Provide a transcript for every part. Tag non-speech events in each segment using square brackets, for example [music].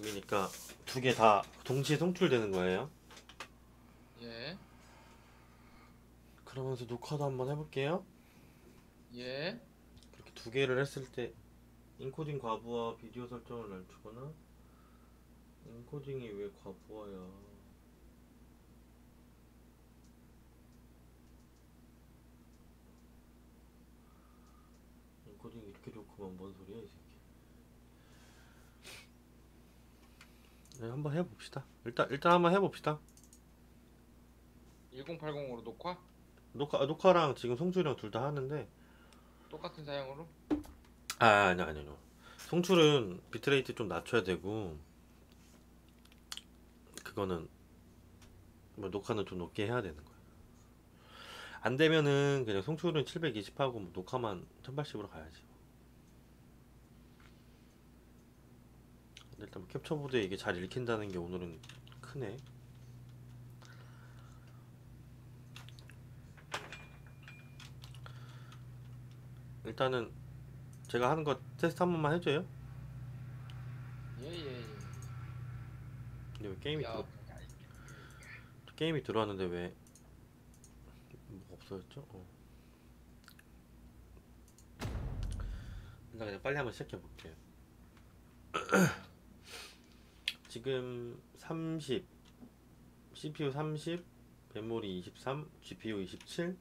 그러니까 두 개 다 동시에 송출되는 거예요. 예, 그러면서 녹화도 한번 해볼게요. 예. 그렇게 두 개를 했을 때 인코딩 과부하 비디오 설정을 낮추거나 인코딩이 왜 과부하야? 인코딩 이렇게 좋구만 뭔 소리야 이 새끼. 네 한번 해봅시다. 일단 일단 한번 해봅시다. 1080으로 녹화? 녹화 녹화랑 지금 송출이랑 둘 다 하는데 똑같은 사양으로? 아 아니 아니 아니 송출은 비트레이트 좀 낮춰야 되고 그거는 뭐 녹화는 좀 높게 해야 되는 거예요 안 되면은 그냥 송출은 720 하고 뭐 녹화만 1080으로 가야지 근데 일단 뭐 캡처보드에 이게 잘 읽힌다는 게 오늘은 크네 일단은 제가 하는 거 테스트 한 번만 해줘요 예, 예, 예. 근데 왜 게임이 야, 들어 게임이 들어왔는데 왜 뭐가 없어졌죠? 어. 일단 그냥 빨리 한번 시작해 볼게요. [clears throat] 지금 30 CPU 30 메모리 23 GPU 27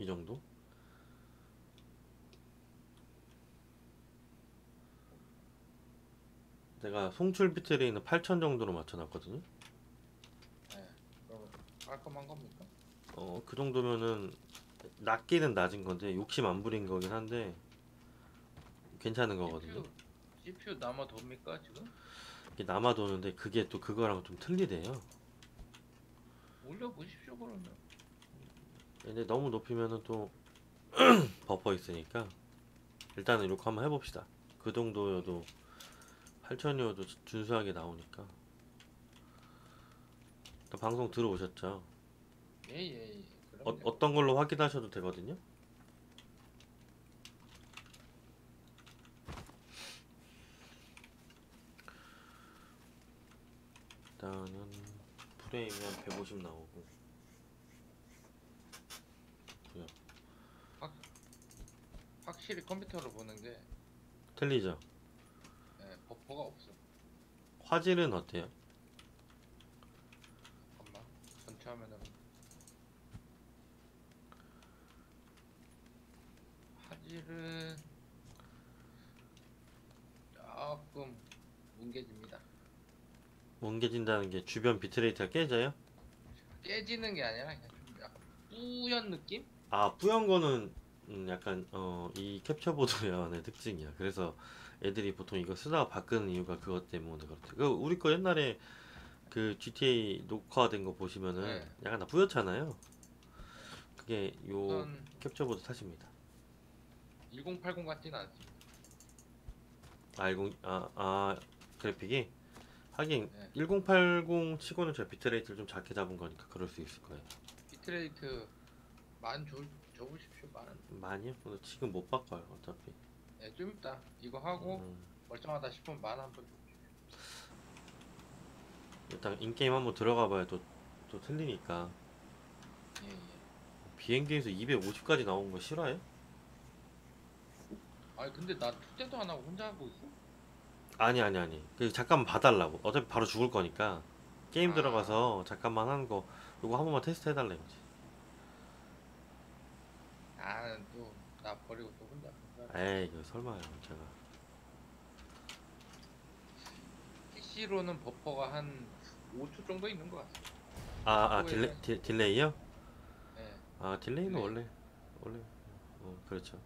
이 정도? 내가 송출 비트레이는 8000 정도로 맞춰놨거든요. 예. 그러면 깔끔한 겁니까? 어, 그 정도면은 낮기는 낮은 건데 욕심 안 부린 거긴 한데 괜찮은 거거든요. CPU, CPU 남아 돕니까 지금? 이게 남아 도는데 그게 또 그거랑 좀 틀리대요. 올려보십시오 그러면. 근데 너무 높이면은 또 [clears throat] 버퍼 있으니까 일단은 이렇게 한번 해봅시다. 그 정도여도 8천이어도 준수하게 나오니까. 또 방송 들어오셨죠? 예, 예, 예. 어. 어떤 걸로 확인하셔도 되거든요. 일단은 프레임이 한 150 나오고 그요 확실히 컴퓨터로 보는 게 틀리죠? 예, 버퍼가 없어. 화질은 어때요? 잠깐만. 전체 화면으로. 화질은 조금 뭉개집니다. 뭉개진다는 게 주변 비트레이트가 깨져요? 깨지는 게 아니라 그냥 좀 약간 뿌연 느낌? 아 뿌연 거는 음, 약간 어, 이 캡처보드만의 [laughs] 특징이야. 그래서 애들이 보통 이거 쓰다가 바꾸는 이유가 그것 때문에 그렇대. 그 우리 거 옛날에 그 GTA 녹화된 거 보시면은 네. 약간 다 뿌옇잖아요. 그게 요 우선 캡처보드 탓입니다. 1080 같지는 않습니다. 아, 10, 아, 아 그래픽이 하긴 네. 1080 치고는 제가 비트레이트를 좀 작게 잡은 거니까 그럴 수 있을 거예요. 비트레이트 만 줘, 줘보십시오 만. 많이요? 근데 지금 못 바꿔요 어차피. 예, 좀 있다. 이거 하고 음, 멀쩡하다 싶으면 만 한번 일단 인게임 한번 들어가 봐야 또, 또 틀리니까. 예, 예. 비행기에서 250까지 나온 거 싫어해? 아니 근데 나 축제도 안 하고 혼자 하고 있어? 아니 아니 아니 그 잠깐만 봐달라고 어차피 바로 죽을 거니까 게임 아. 들어가서 잠깐만 하는 거 이거 한 번만 테스트 해달라 이거지 나는 또나 버리고 또 혼자 혼자. 에이 이거 설마요 제가 PC로는 버퍼가 한 5초 정도 있는 것 같아. 아아 딜레, 딜, 딜레이요? 예. 아 딜레이는 딜레이. 원래 원래 어 그렇죠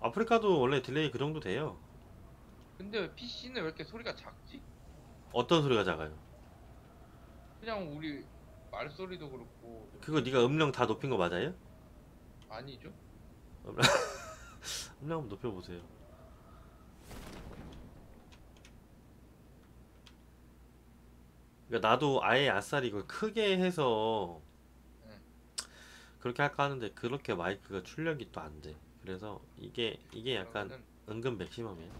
아프리카도 원래 딜레이 그 정도 돼요 근데 왜 PC는 왜 이렇게 소리가 작지? 어떤 소리가 작아요? 그냥 우리 말소리도 그렇고 그거 네가 음량 다 높인 거 맞아요? 아니죠? [laughs] 음량 한번 높여보세요 그러니까 나도 아예 아싸리 이걸 크게 해서 응. 그렇게 할까 하는데 그렇게 마이크가 출력이 또 안 돼. 그래서 이게 이게 약간 그러면은 은근 맥시멈이야.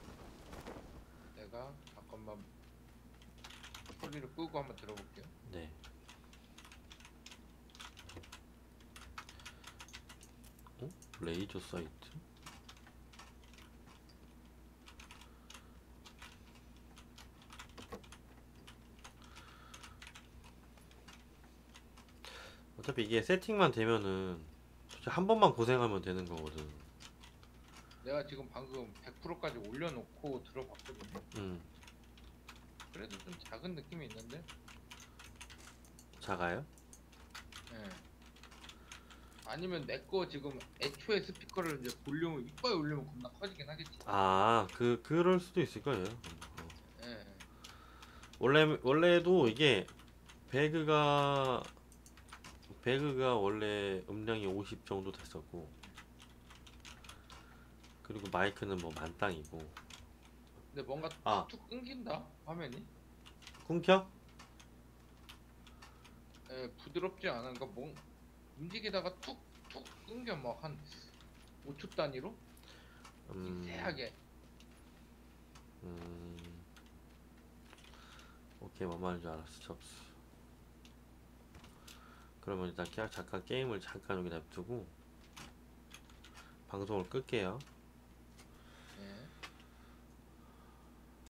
내가 잠깐만 소리를 끄고 한번 들어볼게요. 네. 어? 레이저 사이트? 어차피 이게 세팅만 되면은 한 번만 고생하면 되는 거거든. 내가 지금 방금 100%까지 올려놓고 들어봤거든요. 음, 그래도 좀 작은 느낌이 있는데. 작아요? 예. 아니면 내 거 지금 애초에 스피커를 이제 볼륨을 이빨 올리면 겁나 커지긴 하겠지. 아, 그 그럴 수도 있을 거예요. 어. 예. 원래 원래도 이게 배그가 배그가 원래 음량이 50 정도 됐었고 그리고 마이크는 뭐 만땅이고 근데 뭔가 아. 툭 끊긴다 화면이. 끊겨? 예, 부드럽지 않은 그러니까 뭔 움직이다가 툭툭 끊겨 막 한 5초 단위로 음, 미세하게. 음, 오케이 뭔 말인지 알았어 접수 그러면 일단 잠깐 게임을 잠깐 여기 냅두고 방송을 끌게요